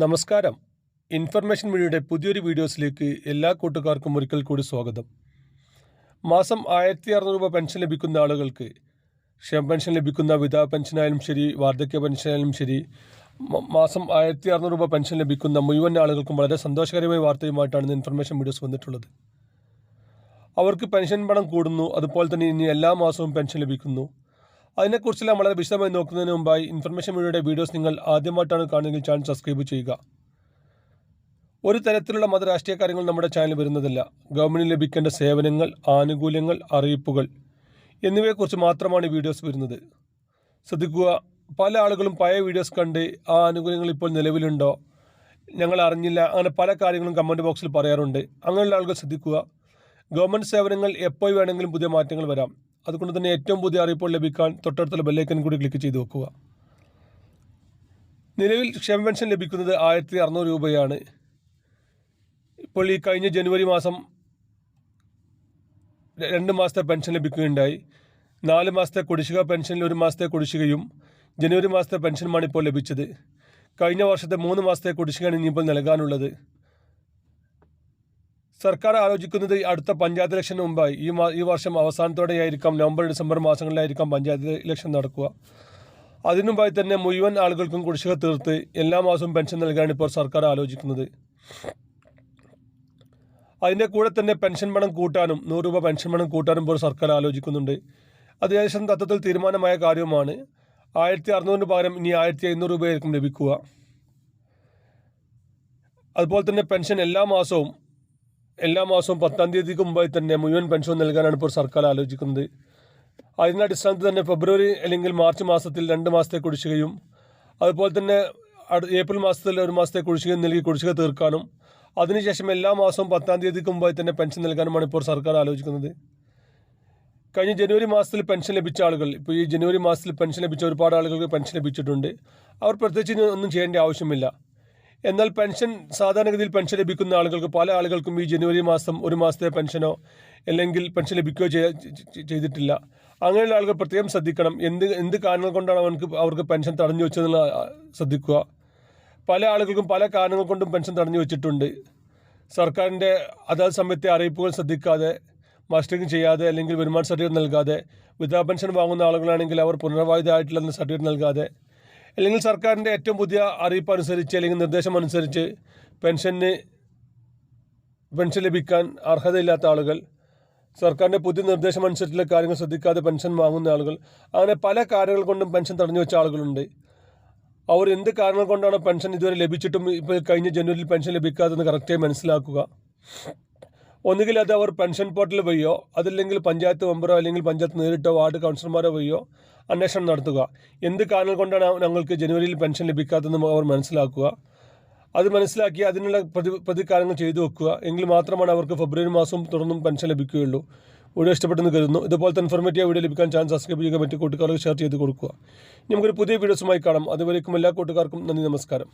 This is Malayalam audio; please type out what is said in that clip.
നമസ്കാരം. ഇൻഫർമേഷൻ മീഡിയയുടെ പുതിയൊരു വീഡിയോസിലേക്ക് എല്ലാ കൂട്ടുകാർക്കും ഒരിക്കൽ കൂടി സ്വാഗതം. മാസം ആയിരത്തി അറുന്നൂറ് രൂപ പെൻഷൻ ലഭിക്കുന്ന ആളുകൾക്ക് ക്ഷേമ പെൻഷൻ ലഭിക്കുന്ന വിധവ പെൻഷനായാലും ശരി വാർദ്ധക്യ പെൻഷനായാലും ശരി മാസം ആയിരത്തി അറുന്നൂറ് രൂപ പെൻഷൻ ലഭിക്കുന്ന മുഴുവൻ ആളുകൾക്കും വളരെ സന്തോഷകരമായ വാർത്തയുമായിട്ടാണ് ഇന്ന് ഇൻഫർമേഷൻ വീഡിയോസ് വന്നിട്ടുള്ളത്. അവർക്ക് പെൻഷൻ പണം കൂടുന്നു അതുപോലെ തന്നെ ഇനി എല്ലാ മാസവും പെൻഷൻ ലഭിക്കുന്നു. അതിനെക്കുറിച്ചെല്ലാം വളരെ വിശദമായി നോക്കുന്നതിന് മുമ്പായി ഇൻഫർമേഷൻ മീഡിയയുടെ വീഡിയോസ് നിങ്ങൾ ആദ്യമായിട്ടാണ് കാണുന്നതെങ്കിൽ ചാനൽ സബ്സ്ക്രൈബ് ചെയ്യുക. ഒരു തരത്തിലുള്ള മതരാഷ്ട്രീയ കാര്യങ്ങൾ നമ്മുടെ ചാനൽ വരുന്നതല്ല. ഗവൺമെന്റിന് ലഭിക്കേണ്ട സേവനങ്ങൾ ആനുകൂല്യങ്ങൾ അറിയിപ്പുകൾ എന്നിവയെക്കുറിച്ച് മാത്രമാണ് വീഡിയോസ് വരുന്നത്. ശ്രദ്ധിക്കുക പല ആളുകളും പഴയ വീഡിയോസ് കണ്ട് ആ ആനുകൂല്യങ്ങൾ ഇപ്പോൾ നിലവിലുണ്ടോ? ഞങ്ങൾ അറിഞ്ഞില്ല. അങ്ങനെ പല കാര്യങ്ങളും കമന്റ് ബോക്സിൽ പറയാറുണ്ട്. അങ്ങനെയുള്ള ആളുകൾ ശ്രദ്ധിക്കുക. ഗവൺമെന്റ് സേവനങ്ങൾ എപ്പോൾ വേണമെങ്കിലും പുതിയ മാറ്റങ്ങൾ വരാം. അതുകൊണ്ട് തന്നെ ഏറ്റവും പുതിയ അറിയിപ്പോൾ ലഭിക്കാൻ തൊട്ടടുത്തുള്ള ബെല്ലൈക്കൻ കൂടി ക്ലിക്ക് ചെയ്ത് വെക്കുക. നിലവിൽ ക്ഷേമ പെൻഷൻ ലഭിക്കുന്നത് ആയിരത്തി അറുന്നൂറ് രൂപയാണ്. ഇപ്പോൾ ഈ കഴിഞ്ഞ ജനുവരി മാസം രണ്ട് മാസത്തെ പെൻഷൻ ലഭിക്കുകയുണ്ടായി. നാല് മാസത്തെ കുടിശ്ശിക പെൻഷനിൽ ഒരു മാസത്തെ കുടിശ്ശികയും ജനുവരി മാസത്തെ പെൻഷനുമാണ് ഇപ്പോൾ ലഭിച്ചത്. കഴിഞ്ഞ വർഷത്തെ മൂന്ന് മാസത്തെ കുടിശ്ശികയാണ് ഇനിയിപ്പോൾ നൽകാനുള്ളത്. സർക്കാർ ആലോചിക്കുന്നത് അടുത്ത പഞ്ചായത്ത് ഇലക്ഷന് മുമ്പായി. ഈ ഈ വർഷം അവസാനത്തോടെയായിരിക്കാം നവംബർ ഡിസംബർ മാസങ്ങളിലായിരിക്കാം പഞ്ചായത്ത് ഇലക്ഷൻ നടക്കുക. അതിനുമ്പായി തന്നെ മുഴുവൻ ആളുകൾക്കും കുടിശ്ശിക തീർത്ത് എല്ലാ മാസവും പെൻഷൻ നൽകാനാണ് ഇപ്പോൾ സർക്കാർ ആലോചിക്കുന്നത്. അതിന്റെ കൂടെ തന്നെ പെൻഷൻ പണം കൂട്ടാനും നൂറ് രൂപ പെൻഷൻ പണം കൂട്ടാനും ഇപ്പോൾ സർക്കാർ ആലോചിക്കുന്നുണ്ട്. അത് ഏകദേശം തത്വത്തിൽ തീരുമാനമായ കാര്യവുമാണ്. ആയിരത്തി അറുന്നൂറിന് പകരം ഇനി ആയിരത്തി എഴുന്നൂറ് രൂപയായിരിക്കും ലഭിക്കുക. അതുപോലെ തന്നെ പെൻഷൻ എല്ലാ മാസവും എല്ലാ മാസവും പത്താം തീയതിക്ക് മുമ്പായി തന്നെ മുഴുവൻ പെൻഷൻ നൽകാനാണ് ഇപ്പോൾ സർക്കാർ ആലോചിക്കുന്നത്. അതിന്റെ അടിസ്ഥാനത്തിൽ തന്നെ ഫെബ്രുവരി അല്ലെങ്കിൽ മാർച്ച് മാസത്തിൽ രണ്ട് മാസത്തെ കുടിശ്ശികയും അതുപോലെ തന്നെ ഏപ്രിൽ മാസത്തിൽ ഒരു മാസത്തെ കുടിശ്ശിക നൽകി കുടിശ്ശിക തീർക്കാനും അതിനുശേഷം എല്ലാ മാസവും പത്താം തീയതിക്ക് മുമ്പായി തന്നെ പെൻഷൻ നൽകാനുമാണ് ഇപ്പോൾ സർക്കാർ ആലോചിക്കുന്നത്. കഴിഞ്ഞ ജനുവരി മാസത്തിൽ പെൻഷൻ ലഭിച്ച ആളുകൾ ഇപ്പോൾ ഈ ജനുവരി മാസത്തിൽ പെൻഷൻ ലഭിച്ച ഒരുപാട് ആളുകൾക്ക് പെൻഷൻ ലഭിച്ചിട്ടുണ്ട്. അവർ പ്രത്യേകിച്ച് ഒന്നും ചെയ്യേണ്ട ആവശ്യമില്ല. എന്നാൽ പെൻഷൻ സാധാരണഗതിയിൽ പെൻഷൻ ലഭിക്കുന്ന ആളുകൾക്ക് പല ആളുകൾക്കും ഈ ജനുവരി മാസം ഒരു മാസത്തെ പെൻഷനോ അല്ലെങ്കിൽ പെൻഷൻ ലഭിക്കുകയോ ചെയ്തിട്ടില്ല. അങ്ങനെയുള്ള ആളുകൾ പ്രത്യേകം ശ്രദ്ധിക്കണം. എന്ത് എന്ത് കാരണങ്ങൾ കൊണ്ടാണ് അവർക്ക് അവർക്ക് പെൻഷൻ തടഞ്ഞു വെച്ചതെന്നുള്ള ആ, ശ്രദ്ധിക്കുക. പല ആളുകൾക്കും പല കാരണങ്ങൾ കൊണ്ടും പെൻഷൻ തടഞ്ഞു വെച്ചിട്ടുണ്ട്. സർക്കാരിന്റെ അതാത് സമയത്തെ അറിയിപ്പുകൾ ശ്രദ്ധിക്കാതെ മാസ്റ്ററിങ് ചെയ്യാതെ അല്ലെങ്കിൽ വരുമാന സർട്ടിഫിക്കറ്റ് നൽകാതെ വിധവാ പെൻഷൻ വാങ്ങുന്ന ആളുകളാണെങ്കിൽ അവർ പുനർവാഹിതമായിട്ടുള്ള സർട്ടിഫിക്കറ്റ് നൽകാതെ അല്ലെങ്കിൽ സർക്കാരിന്റെ ഏറ്റവും പുതിയ അറിയിപ്പ് അനുസരിച്ച് അല്ലെങ്കിൽ നിർദ്ദേശം അനുസരിച്ച് പെൻഷന് പെൻഷൻ ലഭിക്കാൻ അർഹതയില്ലാത്ത ആളുകൾ സർക്കാരിന്റെ പുതിയ നിർദ്ദേശം അനുസരിച്ചുള്ള കാര്യങ്ങൾ ശ്രദ്ധിക്കാതെ പെൻഷൻ വാങ്ങുന്ന ആളുകൾ അങ്ങനെ പല കാര്യങ്ങൾ കൊണ്ടും പെൻഷൻ തടഞ്ഞു വെച്ച ആളുകളുണ്ട്. അവർ എന്ത് കാരണങ്ങൾ കൊണ്ടാണ് പെൻഷൻ ഇതുവരെ ലഭിച്ചിട്ടും ഇപ്പോൾ കഴിഞ്ഞ ജനുവരിയിൽ പെൻഷൻ ലഭിക്കാതെന്ന് കറക്റ്റായി മനസ്സിലാക്കുക. ഒന്നുകിൽ അത് അവർ പെൻഷൻ പോർട്ടൽ വഴിയോ അതല്ലെങ്കിൽ പഞ്ചായത്ത് മെമ്പറോ അല്ലെങ്കിൽ പഞ്ചായത്ത് നേരിട്ടോ വാർഡ് കൗൺസിലർമാരോ വഴിയോ അന്വേഷണം നടത്തുക. എന്ത് കാരണം കൊണ്ടാണ് ഞങ്ങൾക്ക് ജനുവരിയിൽ പെൻഷൻ ലഭിക്കാത്തതെന്ന് അവർ മനസ്സിലാക്കുക. അത് മനസ്സിലാക്കി അതിനുള്ള പ്രതി പ്രതികാരങ്ങൾ ചെയ്തു വെക്കുക. എങ്കിൽ മാത്രമാണ് അവർക്ക് ഫെബ്രുവരി മാസവും തുടർന്നും പെൻഷൻ ലഭിക്കുകയുള്ളൂ. വീഡിയോ ഇഷ്ടപ്പെട്ടെന്ന് കരുതുന്നു. ഇതുപോലത്തെ ഇൻഫോർമേറ്റീവ് വീഡിയോ ലഭിക്കാൻ ചാനൽ സബ്സ്ക്രൈബ് ചെയ്യുക മറ്റു കൂട്ടുകാർക്ക് ഷെയർ ചെയ്ത് കൊടുക്കുക. നമുക്കൊരു പുതിയ വീഡിയോസുമായി കാണാം. അതുവരേക്കും എല്ലാ കൂട്ടുകാർക്കും നന്ദി നമസ്കാരം.